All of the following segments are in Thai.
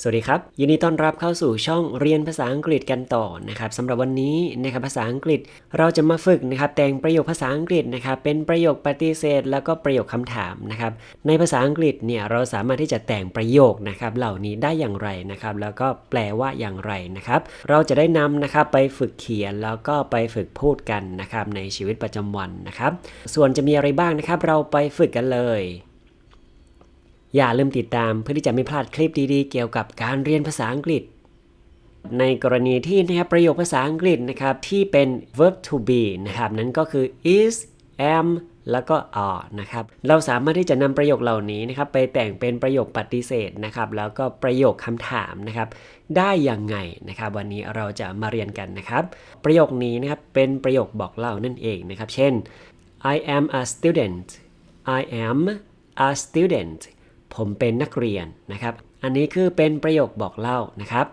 สวัสดีครับ ยินดีต้อนรับเข้าสู่ช่องเรียนภาษาอังกฤษกันต่อนะครับสำหรับวันนี้นะครับภาษาอังกฤษเราจะมาฝึกนะครับแต่งประโยคภาษาอังกฤษนะครับเป็นประโยคปฏิเสธ แล้วก็ประโยคคำถามนะครับในภาษาอังกฤษเนี่ยเราสามารถที่จะแต่งประโยคนะครับเหล่านี้ได้อย่างไรนะครับแล้วก็แปลว่าอย่างไรนะครับเราจะได้นำนะครับไปฝึกเขียนแล้วก็ไปฝึกพูดกันนะครับในชีวิตประจำวันนะครับส่วนจะมีอะไรบ้างนะครับเราไปฝึกกันเลย อย่าลืมติดตามเพื่อที่จะไม่พลาดคลิปดีๆ เกี่ยวกับการเรียนภาษาอังกฤษ ในกรณีที่นะครับประโยคภาษาอังกฤษนะครับที่เป็น verb to be นะครับนั่นก็คือ is am แล้วก็ are นะครับ เราสามารถที่จะนำประโยคเหล่านี้นะครับไปแต่งเป็นประโยคปฏิเสธนะครับ แล้วก็ประโยคคำถามนะครับ ได้อย่างไงนะครับ วันนี้เราจะมาเรียนกันนะครับ ประโยคนี้นะครับเป็นประโยคบอกเล่านั่นเองนะครับ เช่น I am a student I am a student ผมเป็นนักเรียนนะครับ อันนี้คือเป็นประโยคบอกเล่านะครับ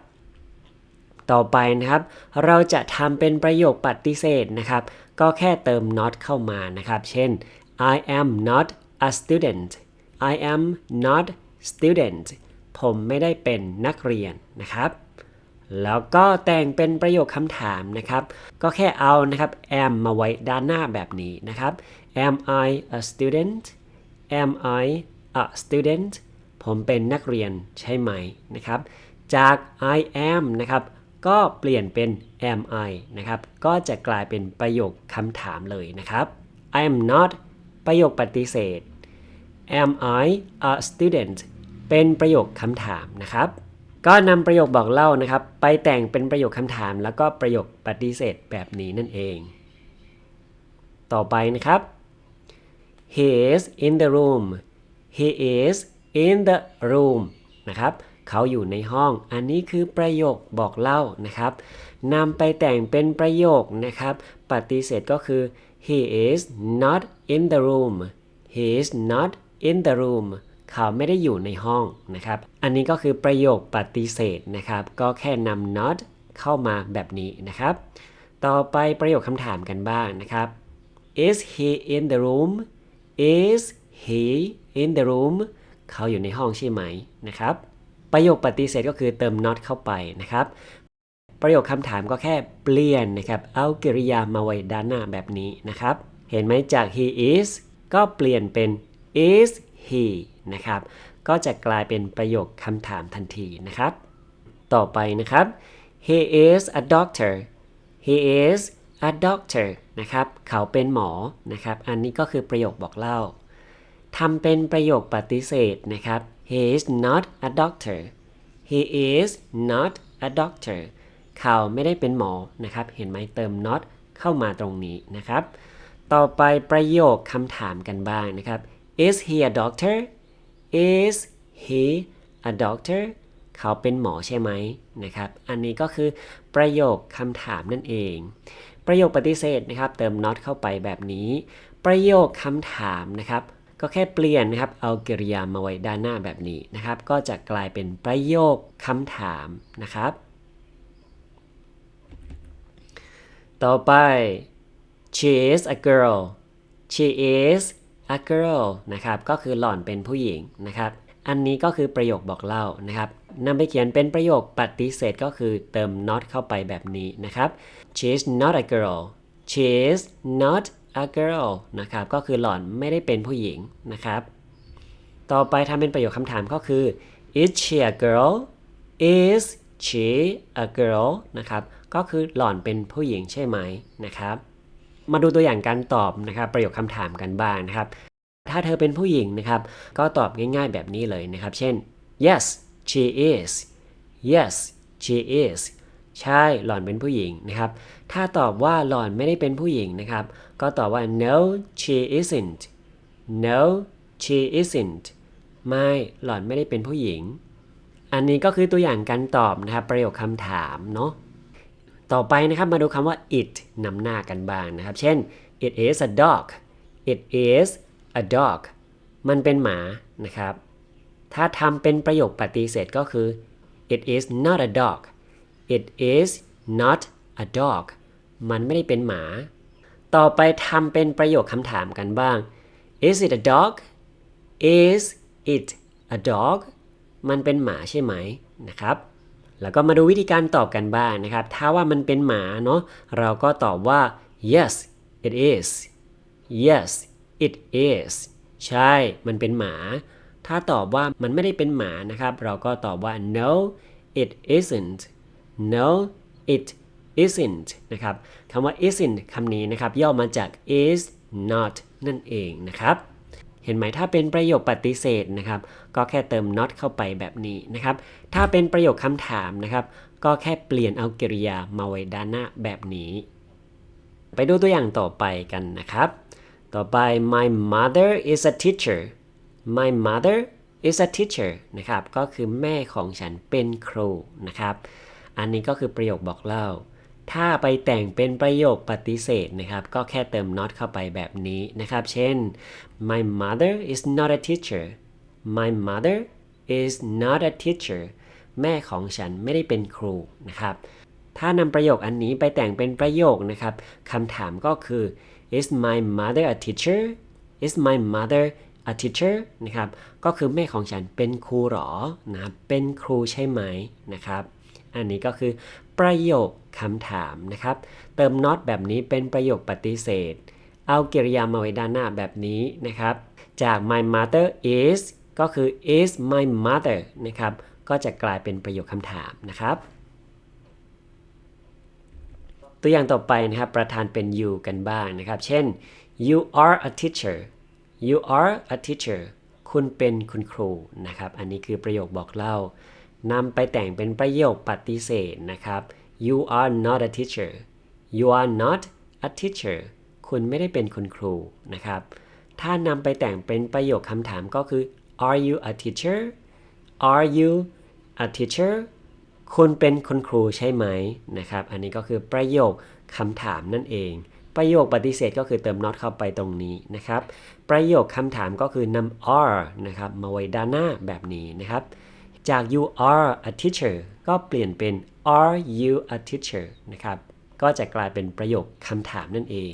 ต่อไปนะครับ เราจะทำเป็นประโยคปฏิเสธนะครับ ก็แค่เติม not เข้ามานะครับ เช่น I am not a student I am not student ผมไม่ได้เป็นนักเรียนนะครับ แล้วก็แต่งเป็นประโยคคำถามนะครับ ก็แค่เอานะครับ am มาไว้ด้านหน้าแบบนี้นะครับ am I a student am I a student ผมเป็นนักเรียนใช่ไหมนะครับ จาก I am นะครับ ก็เปลี่ยนเป็น am I นะครับ ก็จะกลายเป็นประโยคคำถามเลยนะครับ I am not ประโยคปฏิเสธ am I a student เป็นประโยคคำถามนะครับ ก็นำประโยคบอกเล่านะครับ ไปแต่งเป็นประโยคคำถาม แล้วก็ประโยคปฏิเสธแบบนี้นั่นเอง ต่อไปนะครับ he is in the room he is in the room นะครับเขาอยู่ในห้อง อันนี้คือประโยคบอกเล่านะครับนำไปแต่งเป็นประโยคนะครับ ปฏิเสธก็คือ he is not in the room he is not in the room เขาไม่ได้อยู่ในห้องนะครับ อันนี้ก็คือประโยคปฏิเสธนะครับ ก็แค่นำ not เข้ามาแบบนี้นะครับ ต่อไปประโยคคำถามกันบ้างนะครับ is he in the room is he in the room เขาอยู่ในห้องใช่ไหมนะครับ ประโยคปฏิเสธก็คือเติม not เข้าไปนะครับ ประโยคคำถามก็แค่เปลี่ยนนะครับ เอากริยามาไว้ด้านหน้าแบบนี้นะครับ เห็นไหมจาก he is ก็เปลี่ยนเป็น is he นะครับ ก็จะกลายเป็นประโยคคำถามทันทีนะครับ ต่อไปนะครับ he is a doctor he is a doctor นะครับ เขาเป็นหมอ นะครับ อันนี้ก็คือประโยคบอกเล่า ทำเป็นประโยคปฏิเสธนะครับ he is not a doctor he is not a doctor เขาไม่ได้เป็นหมอนะครับ เห็นไหมเติม not เข้ามาตรงนี้นะครับ ต่อไปประโยคคำถามกันบ้างนะครับ is he a doctor is he a doctor เขาเป็นหมอใช่ไหมนะครับ อันนี้ก็คือประโยคคำถามนั่นเอง ประโยคปฏิเสธนะครับ เติม not เข้าไปแบบนี้ ประโยคคำถามนะครับ ก็แค่เปลี่ยนนะครับเอากริยามาไว้ด้านหน้าแบบนี้นะครับ ก็จะกลายเป็นประโยคคำถามนะครับ ต่อไป she is a girl she is a girl นะครับก็คือหล่อนเป็นผู้หญิงนะครับ อันนี้ก็คือประโยคบอกเล่านะครับนำไปเขียนเป็นประโยคปฏิเสธก็คือเติม not เข้าไปแบบนี้นะครับ she is not a girl she is not a girl นะครับ ก็คือหล่อนไม่ได้เป็นผู้หญิงนะครับ ต่อไปทำเป็นประโยคคำถามก็คือ is she a girl is she a girl นะครับ ก็คือหล่อนเป็นผู้หญิงใช่ไหมนะครับ มาดูตัวอย่างการตอบนะครับ ประโยคคำถามกันบ้างนะครับ ถ้าเธอเป็นผู้หญิงนะครับ ก็ตอบง่ายๆแบบนี้เลยนะครับ เช่น yes she is yes she is ใช่หล่อนเป็นผู้หญิงนะครับ ถ้าตอบว่าหล่อนไม่ได้เป็นผู้หญิงนะครับ ก็ตอบว่า no she isn't no she isn't ไม่หล่อนไม่ได้เป็นผู้หญิง อันนี้ก็คือตัวอย่างการตอบนะครับประโยคคำถามเนาะต่อไปนะครับมาดูคำว่า it นำหน้ากันบ้างนะครับ เช่น it is a dog it is a dog มันเป็นหมานะครับ ถ้าทำเป็นประโยคปฏิเสธก็คือ it is not a dog it is not a dog มันไม่ได้เป็นหมา ต่อไปทำเป็นประโยคคำถามกันบ้าง is it a dog is it a dog มันเป็นหมาใช่ไหมนะครับ แล้วก็มาดูวิธีการตอบกันบ้างนะครับ ถ้าว่ามันเป็นหมาเนาะ เราก็ตอบว่า yes it is yes it is ใช่ มันเป็นหมา ถ้าตอบว่ามันไม่ได้เป็นหมานะครับ เราก็ตอบว่า no it isn't no it isn't นะครับคำว่า isn't คำนี้นะครับย่อมาจาก is not นั่นเองนะครับเห็นไหมถ้าเป็นประโยคปฏิเสธนะครับ ก็แค่เติม not เข้าไปแบบนี้นะครับ ถ้าเป็นประโยคคำถามนะครับ ก็แค่เปลี่ยนเอากริยามาไว้ด้านหน้าแบบนี้ ไปดูตัวอย่างต่อไปกันนะครับ ต่อไป my mother is a teacher my mother is a teacher นะครับ ก็คือแม่ของฉันเป็นครูนะครับ อันนี้ก็คือประโยคบอกเล่า ถ้าไปแต่งเป็นประโยคปฏิเสธนะครับ ก็แค่เติม not เข้าไปแบบนี้นะครับ เช่น my mother is not a teacher my mother is not a teacher แม่ของฉันไม่ได้เป็นครูนะครับ ถ้านำประโยคอันนี้ไปแต่งเป็นประโยคนะครับคำถามก็คือ is my mother a teacher is my mother a teacher นะครับ ก็คือแม่ของฉันเป็นครูหรอนะครับ เป็นครูใช่ไหมนะครับ อันนี้ก็คือ ประโยคคำถามนะครับ เติม not แบบนี้เป็นประโยคปฏิเสธ เอากริยามาไว้ด้านหน้าแบบนี้นะครับ จาก my mother is ก็คือ is my mother นะครับ ก็จะกลายเป็นประโยคคำถามนะครับ ตัวอย่างต่อไปนะครับ ประธานเป็น you กันบ้างนะครับ เช่น you are a teacher you are a teacher คุณเป็นคุณครูนะครับ อันนี้คือประโยคบอกเล่า นำไปแต่งเป็นประโยคปฏิเสธนะครับ you are not a teacher you are not a teacher คุณไม่ได้เป็นคุณครูนะครับ ถ้านำไปแต่งเป็นประโยคคำถามก็คือ are you a teacher are you a teacher คุณเป็นคุณครูใช่ไหมนะครับ อันนี้ก็คือประโยคคำถามนั่นเอง ประโยคปฏิเสธก็คือเติม not เข้าไปตรงนี้นะครับ ประโยคคำถามก็คือนำ are นะครับมาไว้ด้านหน้าแบบนี้นะครับ จาก you are a teacher ก็เปลี่ยนเป็น are you a teacher นะครับ ก็จะกลายเป็นประโยคคำถามนั่นเอง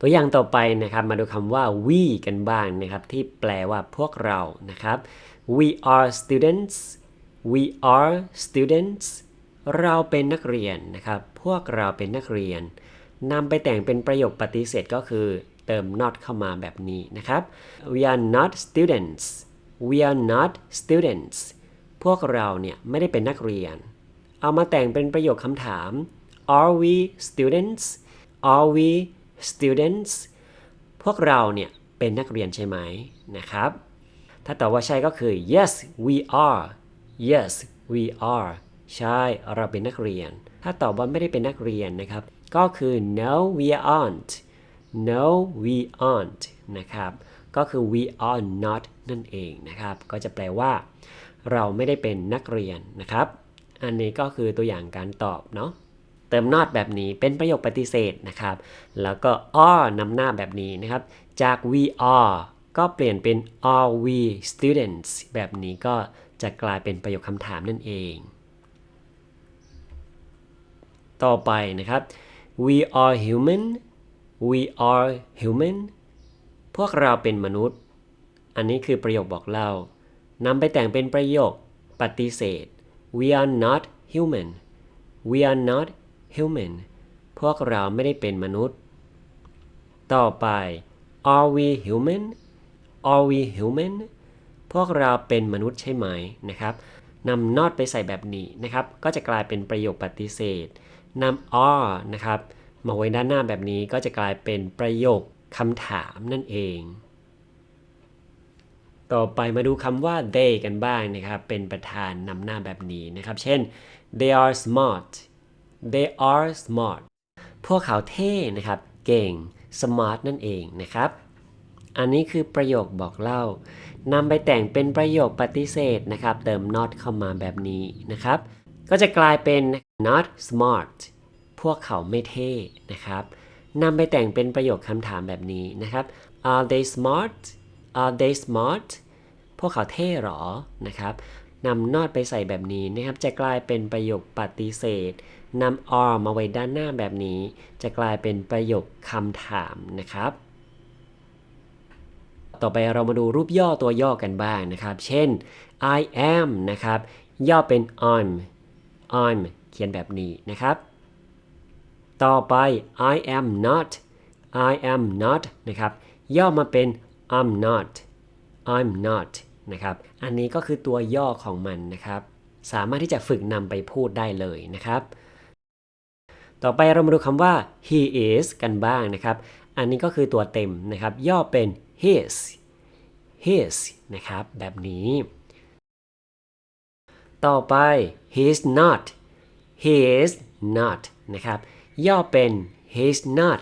ตัวอย่างต่อไปนะครับมาดูคำว่า we กันบ้างนะครับ ที่แปลว่าพวกเรานะครับ we are students we are students เราเป็นนักเรียนนะครับ พวกเราเป็นนักเรียนนำไปแต่งเป็นประโยคปฏิเสธก็คือ เติม not เข้ามาแบบนี้นะครับ we are not students we are not students พวกเราเนี่ยไม่ได้เป็นนักเรียน เอามาแต่งเป็นประโยคคำถาม are we students are we students พวกเราเนี่ยเป็นนักเรียนใช่ไหมนะครับ ถ้าตอบว่าใช่ก็คือ yes we are yes we are ใช่เราเป็นนักเรียน ถ้าตอบว่าไม่ได้เป็นนักเรียนนะครับ ก็คือ no we aren't no we aren't นะครับ ก็คือ we are not นั่นเองนะครับ ก็จะแปลว่า เราไม่ได้เป็นนักเรียนนะครับ อันนี้ก็คือตัวอย่างการตอบเนาะ เติม not แบบนี้เป็นประโยคปฏิเสธนะครับ แล้วก็ are นำหน้าแบบนี้นะครับ จาก we are ก็เปลี่ยนเป็น are we students แบบนี้ก็จะกลายเป็นประโยคคำถามนั่นเอง ต่อไปนะครับ we are human we are human พวกเราเป็นมนุษย์ อันนี้คือประโยคบอกเล่านำไปแต่งเป็นประโยคปฏิเสธ we are not human we are not human พวกเราไม่ได้เป็นมนุษย์ ต่อไป are we human are we human พวกเราเป็นมนุษย์ใช่ไหมนะครับนำ not ไปใส่แบบนี้นะครับ ก็จะกลายเป็นประโยคปฏิเสธนำ are นะครับ มาไว้ด้านหน้าแบบนี้ก็จะกลายเป็นประโยคคำถามนั่นเอง ต่อไปมาดูคำว่า they กันบ้างนะครับ เป็นประธานนำหน้าแบบนี้นะครับ เช่น they are smart they are smart พวกเขาเท่นะครับ เก่ง smart นั่นเองนะครับ อันนี้คือประโยคบอกเล่านำไปแต่งเป็นประโยคปฏิเสธนะครับ เติม not เข้ามาแบบนี้นะครับ ก็จะกลายเป็น not smart วกเขาไม่เท่นะครับนำไปแต่งเป็นประโยคคำถามแบบนี้นะครับ are they smart are they smart พวกเขาเท่หรอนะครับนำ not ไปใส่แบบนี้นะครับ จะกลายเป็นประโยคปฏิเสธนำ are มาไว้ด้านหน้าแบบนี้ จะกลายเป็นประโยคคำถามนะครับ ต่อไปเรามาดูรูปย่อตัวย่อกันบ้างนะครับ เช่น I am นะครับ ย่อเป็น I'm I'm เขียนแบบนี้นะครับ ต่อไป I am not I am not นะครับ ย่อมาเป็น I'm not I'm not นะครับ อันนี้ก็คือตัวย่อของมันนะครับ สามารถที่จะฝึกนำไปพูดได้เลยนะครับ ต่อไปเรามาดูคำว่า he is กันบ้างนะครับ อันนี้ก็คือตัวเต็มนะครับ ย่อเป็น his his นะครับ แบบนี้ ต่อไป he is not he is not นะครับ ย่อเป็น he's not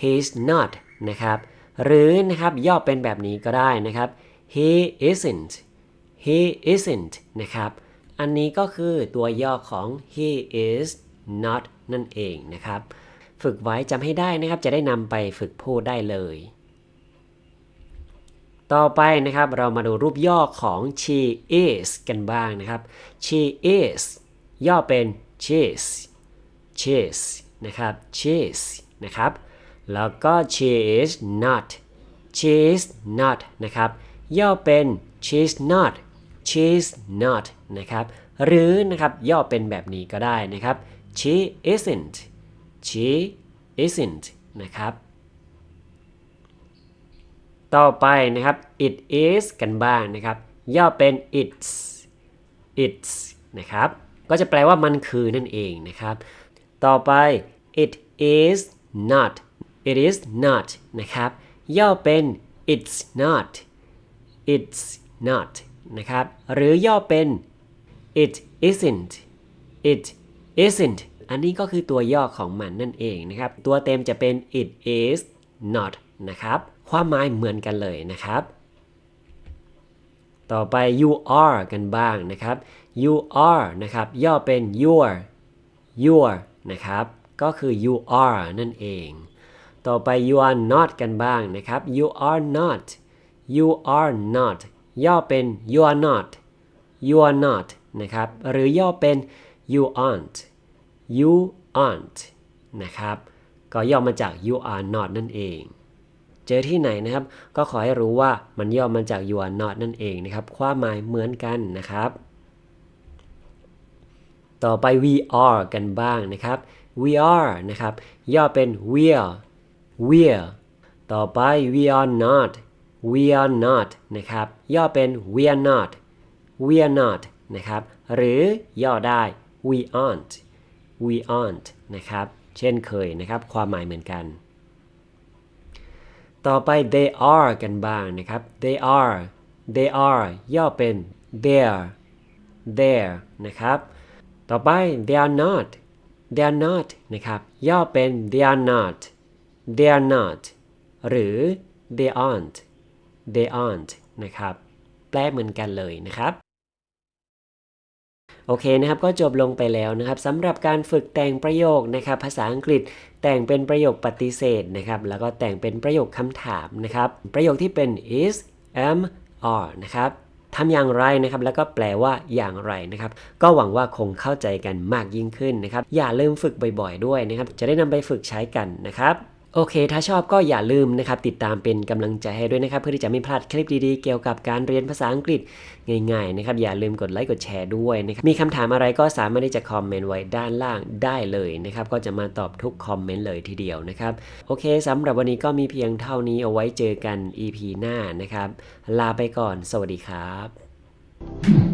he's not นะครับ หรือนะครับย่อเป็นแบบนี้ก็ได้นะครับ he isn't he isn't นะครับ อันนี้ก็คือตัวย่อของ he is not นั่นเองนะครับ ฝึกไว้จำให้ได้นะครับ จะได้นำไปฝึกพูดได้เลย ต่อไปนะครับเรามาดูรูปย่อของ she is กันบ้างนะครับ she is ย่อเป็น cheese cheese นะครับ cheese นะครับ แล้วก็ she is not she is not นะครับ ย่อเป็น she's not she's not นะครับ หรือนะครับย่อเป็นแบบนี้ก็ได้นะครับ she isn't she isn't นะครับ ต่อไปนะครับ it is กันบ้างนะครับ ย่อเป็น it's it's นะครับ ก็จะแปลว่ามันคือนั่นเองนะครับ ต่อไป it is not it is not นะครับ ย่อเป็น it's not it's not นะครับ หรือย่อเป็น it isn't it isn't อันนี้ก็คือตัวย่อของมันนั่นเองนะครับ ตัวเต็มจะเป็น it is not นะครับ ความหมายเหมือนกันเลยนะครับ ต่อไป you are กันบ้างนะครับ you are นะครับ ย่อเป็น your your นะครับ ก็คือ you are นั่นเอง ต่อไป you are not กันบ้างนะครับ you are not you are not ย่อเป็น you are not you are not นะครับ หรือย่อเป็น you aren't you aren't นะครับ ก็ย่อมาจาก you are not นั่นเอง เจอที่ไหนนะครับ ก็ขอให้รู้ว่ามันย่อมาจาก you are not นั่นเองนะครับ ความหมายเหมือนกันนะครับ ต่อไป we are กันบ้างนะครับ we are นะครับ ย่อเป็น we're we're ต่อไป we are not we are not นะครับ ย่อเป็น we are not we are not นะครับ หรือย่อได้ we aren't we aren't นะครับ เช่นเคยนะครับ ความหมายเหมือนกัน ต่อไป they are กันบ้างนะครับ they are they are ย่อเป็น there there นะครับ ต่อไป they are not they are not นะครับ ย่อเป็น they are not they are not หรือ they aren't they aren't นะครับ แปลเหมือนกันเลยนะครับ โอเคนะครับ ก็จบลงไปแล้วนะครับสำหรับการฝึกแต่งประโยคนะครับ ภาษาอังกฤษแต่งเป็นประโยคปฏิเสธนะครับ แล้วก็แต่งเป็นประโยคคำถามนะครับ ประโยคที่เป็น is am are นะครับ ทำอย่างไรนะครับ แล้วก็แปลว่าอย่างไรนะครับ ก็หวังว่าคงเข้าใจกันมากยิ่งขึ้นนะครับ อย่าลืมฝึกบ่อยๆด้วยนะครับ จะได้นำไปฝึกใช้กันนะครับ โอเค ถ้าชอบก็อย่าลืมนะครับ ติดตามเป็นกำลังใจให้ด้วยนะครับ เพื่อที่จะไม่พลาดคลิปดีๆ เกี่ยวกับการเรียนภาษาอังกฤษง่ายๆนะครับ อย่าลืมกดไลค์กดแชร์ด้วยนะครับ มีคำถามอะไรก็สามารถที่จะคอมเมนต์ไว้ด้านล่างได้เลยนะครับ ก็จะมาตอบทุกคอมเมนต์เลยทีเดียวนะครับ โอเคสำหรับวันนี้ก็มีเพียงเท่านี้เอาไว้เจอกัน EP หน้านะครับ ลาไปก่อน สวัสดีครับ